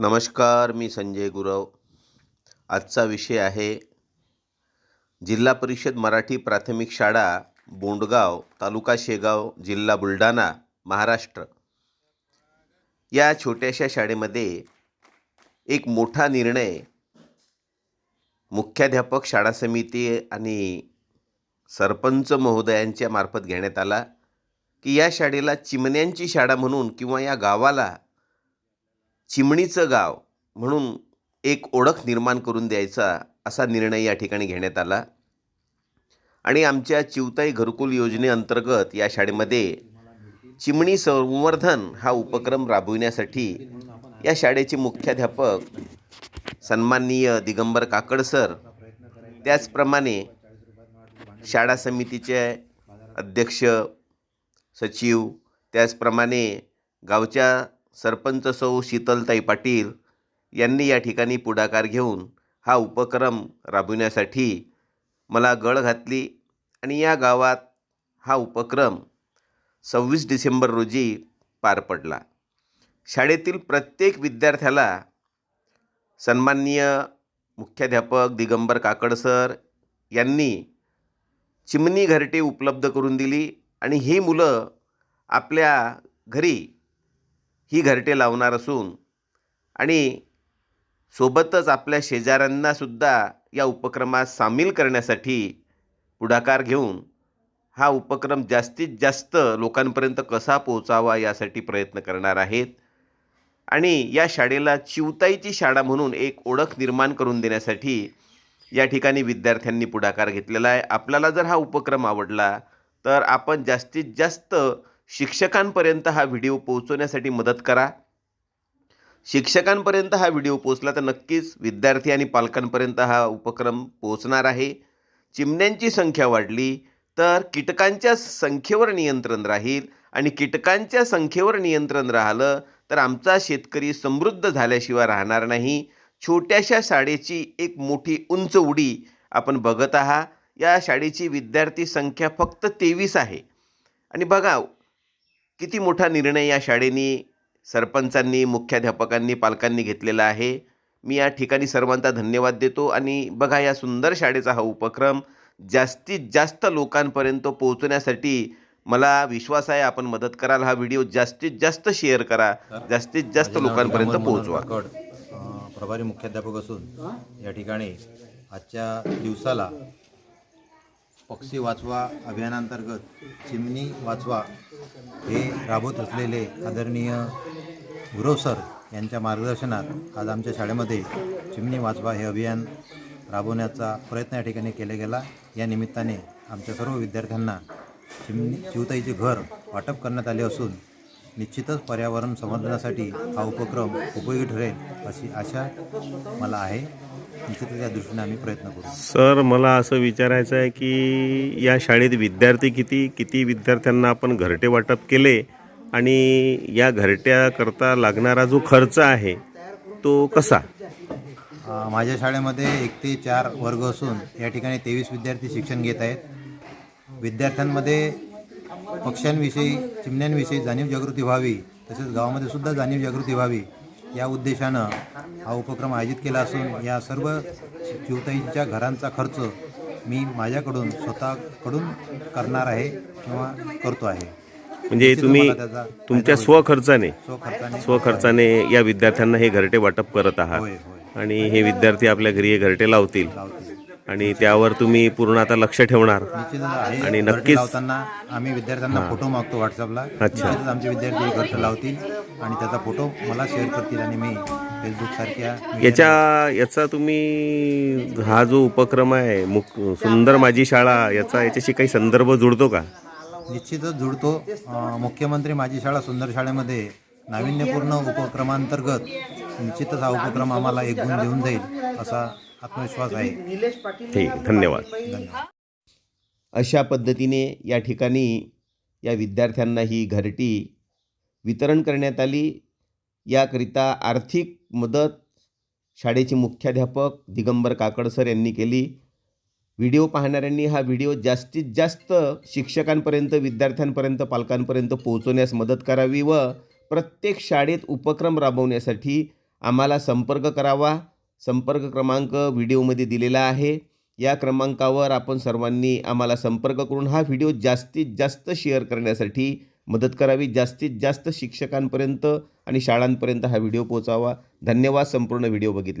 नमस्कार मी संजय गुरव. आजचा विषय आहे जिल्हा परिषद मराठी प्राथमिक शाळा बोंडगाव तालुका शेगाव जिल्हा बुलढाणा महाराष्ट्र. या छोट्याशा शाळेमध्ये एक मोठा निर्णय मुख्याध्यापक शाळा समिती आणि सरपंच महोदयांच्या मार्फत घेण्यात आला की या शाळेला चिमण्यांची शाळा म्हणून किंवा या गावाला चिमणीचं गाव म्हणून एक ओळख निर्माण करून द्यायचा असा निर्णय या ठिकाणी घेण्यात आला. आणि आमच्या चिवताई घरकुल योजनेअंतर्गत या शाळेमध्ये चिमणी संवर्धन हा उपक्रम राबविण्यासाठी या शाळेचे मुख्याध्यापक सन्माननीय दिगंबर काकड सर त्याचप्रमाणे शाळा समितीचे अध्यक्ष सचिव त्याचप्रमाणे गावच्या सरपंच सौ शीतलताई पाटील यांनी या ठिकाणी पुढाकार घेऊन हा उपक्रम राबविण्यासाठी मला गळ घातली आणि या गावात हा उपक्रम सव्वीस डिसेंबर रोजी पार पडला. शाळेतील प्रत्येक विद्यार्थ्याला सन्माननीय मुख्याध्यापक दिगंबर काकड सर यांनी चिमणी घरटे उपलब्ध करून दिली आणि ही मुलं आपल्या घरी ही घरटे लावणार असून आणि सोबतच आपल्या शेजाऱ्यांनासुद्धा या उपक्रमात सामील करण्यासाठी पुढाकार घेऊन हा उपक्रम जास्तीत जास्त लोकांपर्यंत कसा पोहोचावा यासाठी प्रयत्न करणार आहेत. आणि या शाळेला चिवताईची शाळा म्हणून एक ओळख निर्माण करून देण्यासाठी या ठिकाणी विद्यार्थ्यांनी पुढाकार घेतलेला आहे. आपल्याला जर हा उपक्रम आवडला तर आपण जास्तीत जास्त शिक्षकांपर्यंत हा व्हिडिओ पोहोचवण्यासाठी मदत करा. शिक्षकांपर्यंत हा व्हिडिओ पोचला तर नक्कीच विद्यार्थी आणि पालकांपर्यंत हा उपक्रम पोहोचणार आहे. चिमण्यांची संख्या वाढली तर कीटकांच्या संख्येवर नियंत्रण राहील आणि कीटकांच्या संख्येवर नियंत्रण राहिलं तर आमचा शेतकरी समृद्ध झाल्याशिवाय राहणार नाही. छोट्याशा शाळेची एक मोठी उंच उडी आपण बघत आहात. या शाळेची विद्यार्थी संख्या फक्त तेवीस आहे. आणि बघा किती मोठा निर्णय या शाळेनी सरपंचांनी मुख्याध्यापकांनी पालकांनी घेतलेला आहे? मी या ठिकाणी सर्वांचा धन्यवाद देतो आणि बघा या सुंदर शाळेचा हा उपक्रम जास्तीत जास्त लोकांपर्यंत पोहोचण्यासाठी मला विश्वास आहे. आपण मदत कराल हा व्हिडिओ. जास्तीत जास्त शेअर करा. जास्तीत जास्त लोकांपर्यंत पोहोचवा. प्रभारी मुख्याध्यापक असून या ठिकाणी आजच्या दिवसाला पक्षी वाचवा अभियानांतर्गत चिमणी वाचवा हे राबवत असलेले आदरणीय गुरव सर यांच्या मार्गदर्शनात आज आमच्या शाळेमध्ये चिमणी वाचवा हे अभियान राबवण्याचा प्रयत्न या ठिकाणी केला गेला. या निमित्ताने आमच्या सर्व विद्यार्थ्यांना चिमणी चिवताईचे घर वाटप करण्यात आले असून निश्चितच पर्यावरण संवर्धनासाठी हा उपक्रम उपयोगी ठरेल अशी आशा मला आहे. निश्चितच या दृष्टीने आम्ही प्रयत्न करू. सर मला असं विचारायचं आहे की या शाळेत विद्यार्थी किती किती विद्यार्थ्यांना आपण घरटे वाटप केले आणि या घरट्याकरता लागणारा जो खर्च आहे तो कसा? अ, माझ्या शाळेमध्ये एक ते चार वर्ग असून या ठिकाणी तेवीस विद्यार्थी शिक्षण घेत आहेत. विद्यार्थ्यांमध्ये पक्ष्यांविषयी चिमण्यांविषयी जाणीव जागृती व्हावी तसेच गावामध्ये सुद्धा जाणीव जागृती व्हावी या उद्देशानं हा उपक्रम आयोजित केला असून या सर्व चिवताईंच्या घरांचा खर्च मी माझ्याकडून स्वतःकडून करणार आहे किंवा करतो आहे. म्हणजे तुम्ही तुमच्या. स्वखर्चाने स्वखर्चाने. स्वखर्चाने या विद्यार्थ्यांना हे घरटे वाटप करत आहात. आणि हे विद्यार्थी आपल्या घरी हे घरटे लावतील. लावतो आणि त्यावर तुम्ही पूर्ण आता लक्ष ठेवणार. आणि नक्कीच- लावताना आम्ही विद्यार्थ्यांना फोटो मागतो व्हॉट्सअपला अच्छा. आमचे विद्यार्थी घरट लावतील आणि त्याचा फोटो मला शेअर करतील आणि मी याच्या याचा तुम्ही हा जो उपक्रम आहे मुक सुंदर माझी शाळा याचा याच्याशी काही संदर्भ जुळतो का? निश्चितच जुळतो अं, मुख्यमंत्री माझी शाळा सुंदर शाळेमध्ये नाविन्यपूर्ण उपक्रमांतर्गत निश्चितच हा उपक्रम आम्हाला एक गुण देऊन जाईल असा आत्मविश्वास आहे. ठीक धन्यवाद. धन्यवाद. अशा पद्धतीने या ठिकाणी या विद्यार्थ्यांना ही घरटी वितरण करण्यात आली. याकरिता आर्थिक मदत शाळेचे मुख्याध्यापक दिगंबर काकड सर यांनी केली. व्हिडिओ पाहणाऱ्यांनी हा व्हिडिओ जास्तीत जास्त शिक्षकांपर्यंत विद्यार्थ्यांपर्यंत पालकांपर्यंत पोहोचवण्यास मदत करावी व प्रत्येक शाळेत उपक्रम राबवण्यासाठी आम्हाला संपर्क करावा. संपर्क क्रमांक व्हिडिओमध्ये दिलेला आहे. या क्रमांकावर आपण सर्वांनी आम्हाला संपर्क करून हा व्हिडिओ जास्तीत जास्त शेअर करण्यासाठी मदत करावी. जास्तीत जास्त शिक्षकांपर्यंत आणि शाळांपर्यंत हा व्हिडिओ पोचावा धन्यवाद संपूर्ण व्हिडिओ बघितला